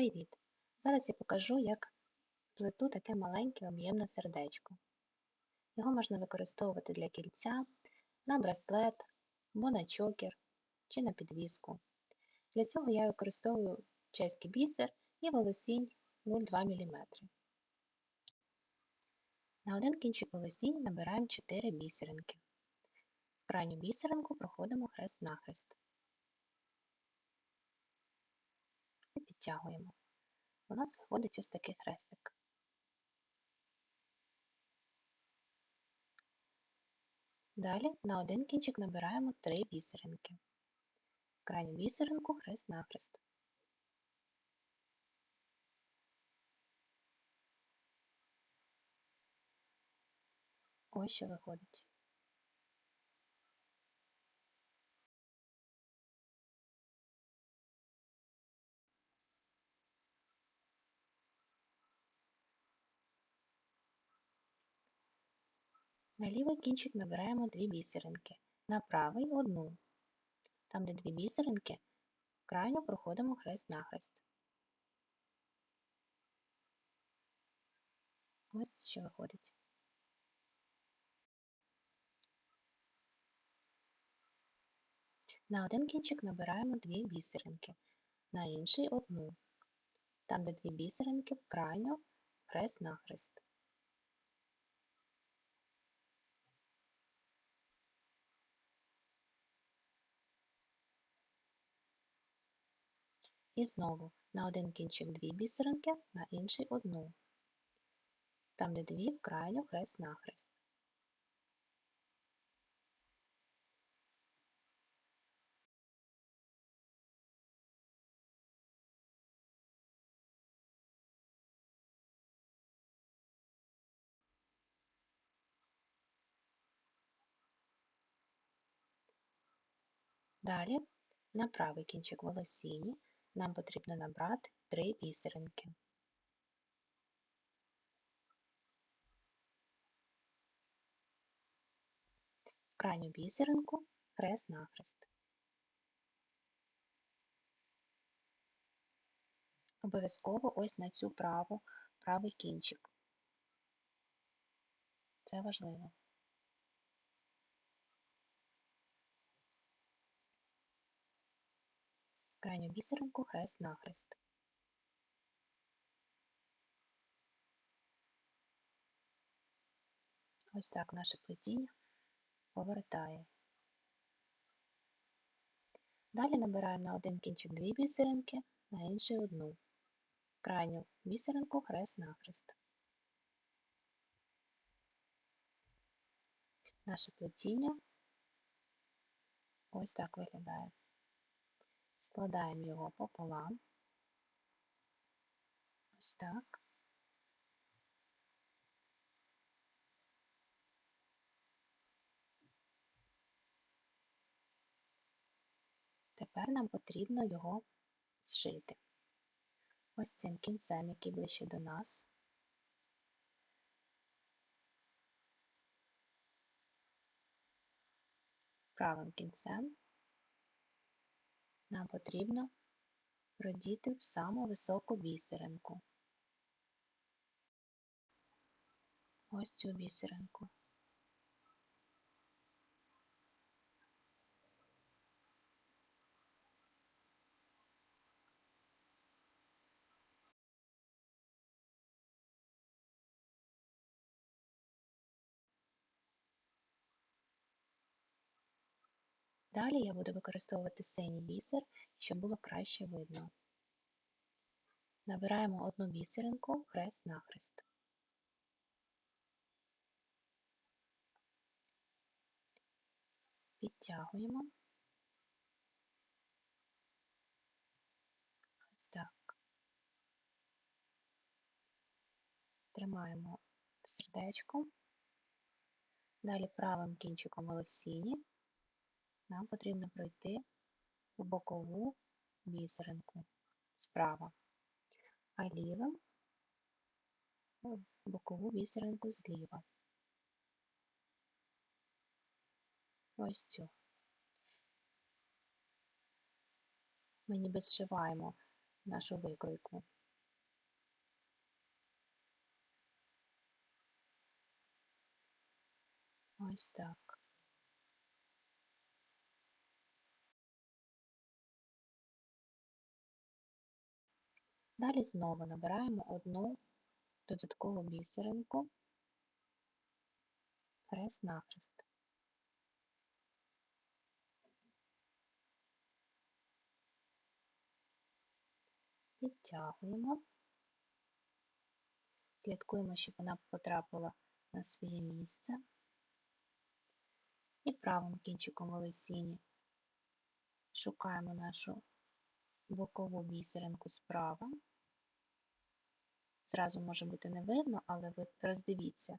Привіт! Зараз я покажу, як плету таке маленьке об'ємне сердечко. Його можна використовувати для кільця, на браслет, або на чокер чи на підвіску. Для цього я використовую чеський бісер і волосінь 0,2 мм. На один кінчик волосінь набираємо 4 бісеринки. В крайню бісеринку проходимо хрест-нахрест. І підтягуємо у нас виходить ось такий хрестик. Далі на один кінчик набираємо три бісеринки. Крайню бісеринку хрест-нахрест. Ось що виходить. На лівий кінчик набираємо дві бісеринки, на правий одну. Там, де дві бісеринки, крайню проходимо хрест-нахрест. Ось що виходить. На один кінчик набираємо дві бісеринки, на інший одну. Там, де дві бісеринки, в хрест-нахрест. І знову на один кінчик дві бісеринки, на інший одну. Там, де дві, крайню хрест-нахрест. Далі на правий кінчик волосіні нам потрібно набрати три бісеринки. Крайню бісеринку хрест-нахрест. Обов'язково ось на цю праву правий кінчик. Це важливо. Крайню бісеринку хрест-нахрест. Ось так наше плетіння повертає. Далі набираємо на один кінчик дві бісеринки, на інший одну. Крайню бісеринку хрест-нахрест. Наше плетіння ось так виглядає складаємо його пополам. Ось так. Тепер нам потрібно його зшити. Ось цим кінцем, який ближче до нас. Правим кінцем нам потрібно продіти в саму високу бісеринку. Ось цю бісеринку. Далі я буду використовувати синій бісер, щоб було краще видно. Набираємо одну бісеринку хрест-нахрест. Підтягуємо. Ось так. Тримаємо сердечко. Далі правим кінчиком волосіні нам потрібно пройти у бокову бісеринку справа, а лівим в бокову бісеринку зліва. Ось цю. Ми ніби зшиваємо нашу викройку. Ось так. Далі знову набираємо одну додаткову бісеринку, хрест-нахрест. Підтягуємо, слідкуємо, щоб вона потрапила на своє місце і правим кінчиком волосіні шукаємо нашу бокову бісеринку справа. Зразу може бути не видно, але ви роздивіться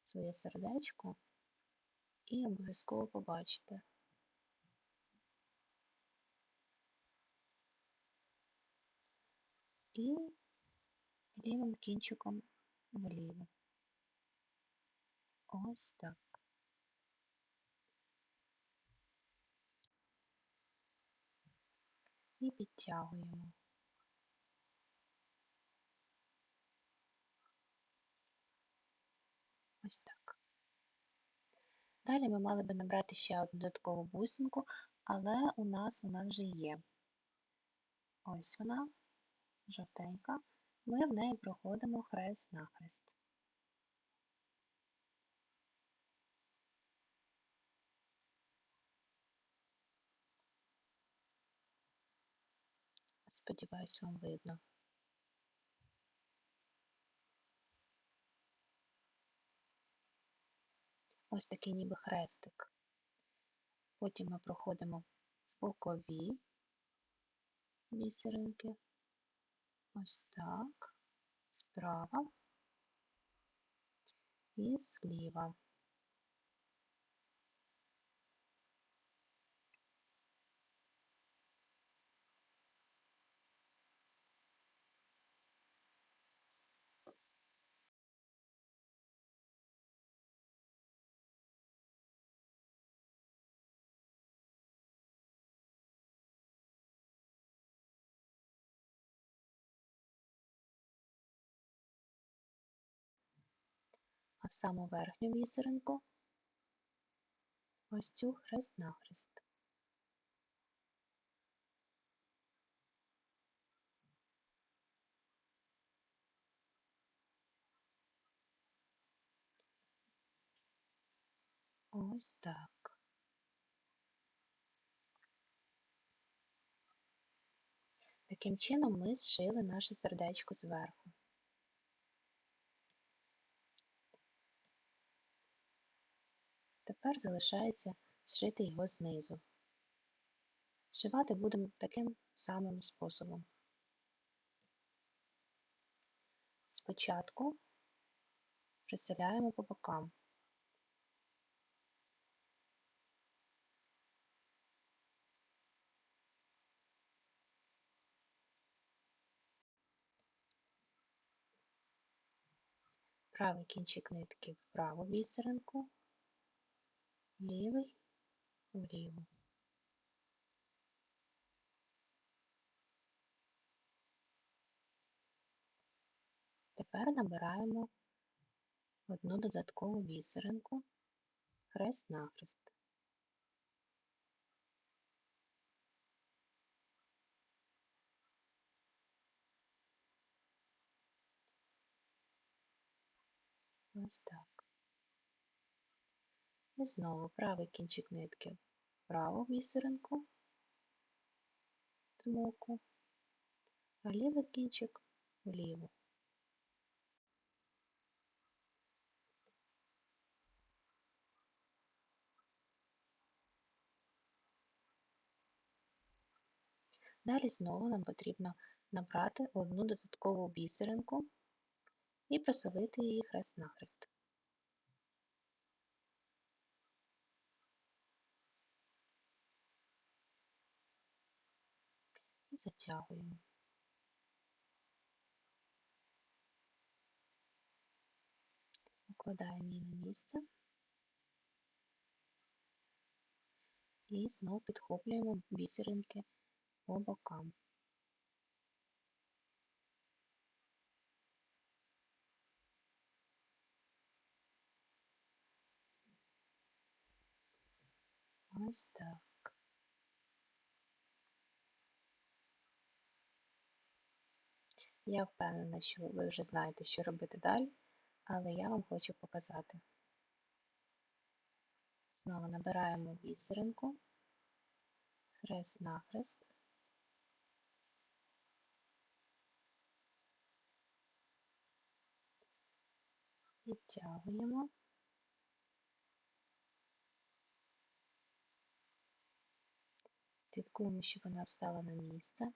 своє сердечко і обов'язково побачите. І лівим кінчиком вліво. Ось так. І підтягуємо. Ось так. Далі ми мали би набрати ще одну додаткову бусинку, але у нас вона вже є. Ось вона, жовтенька. Ми в неї проходимо хрест-нахрест. Сподіваюсь, вам видно. Ось такий ніби хрестик. Потім ми проходимо в бокові бісеринки. Ось так, справа і зліва. А в саму верхню бісеринку ось цю хрест-нахрест. Ось так. Таким чином ми зшили наше сердечко зверху. Тепер залишається зшити його знизу. Зшивати будемо таким самим способом. Спочатку приселяємо по бокам. Правий кінчик нитки в праву бісеринку, лівий вліву. Тепер набираємо одну додаткову бісеринку, хрест-нахрест. Ось так. І знову правий кінчик нитки в праву бісеринку змоку, а лівий кінчик вліву. Далі знову нам потрібно набрати одну додаткову бісеринку і просолити її хрест-нахрест. затягуємо. укладаємо її на місце і знову підхоплюємо бісеринки по бокам. Ось так. Я впевнена, що ви вже знаєте, що робити далі, але я вам хочу показати. Знову набираємо бісеринку, хрест-нахрест. Відтягуємо. Слідкуємо, щоб вона встала на місце.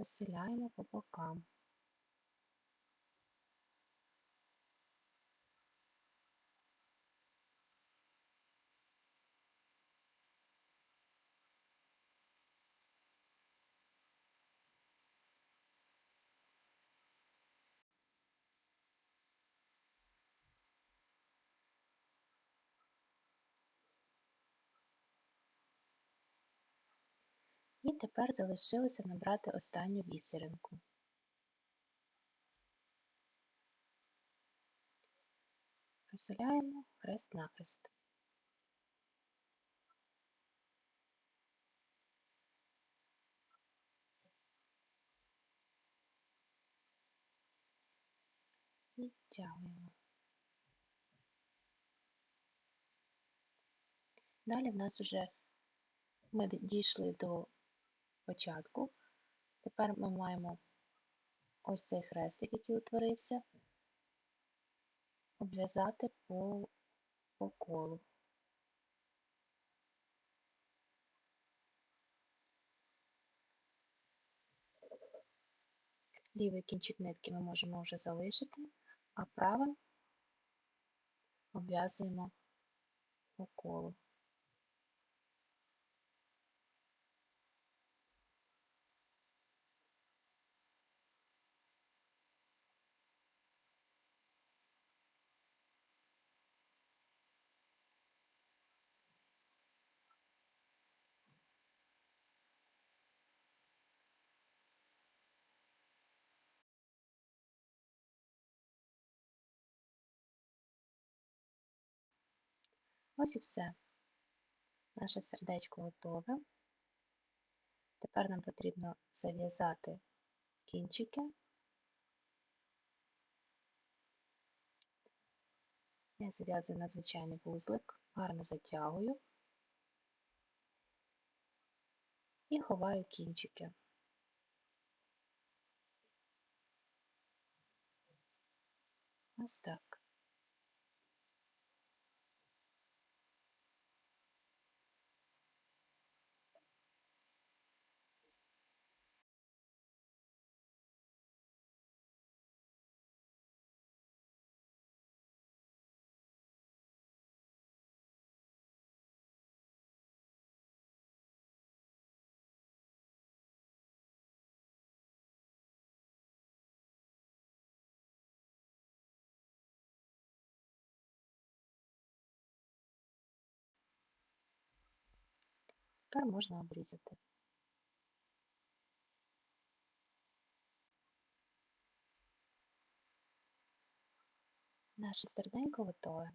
Розселяємо по бокам. І тепер залишилося набрати останню бісеринку. Розселяємо хрест-нахрест. Відтягуємо. Далі в нас вже ми дійшли до початку. Тепер ми маємо ось цей хрестик, який утворився, обв'язати по, по колу. Лівий кінчик нитки ми можемо вже залишити, а правим обв'язуємо по колу. Ось і все. Наше сердечко готове. Тепер нам потрібно зав'язати кінчики. Я зав'язую на звичайний вузлик, гарно затягую і ховаю кінчики. Ось так. Тепер можна обрізати. Наше серденько готове.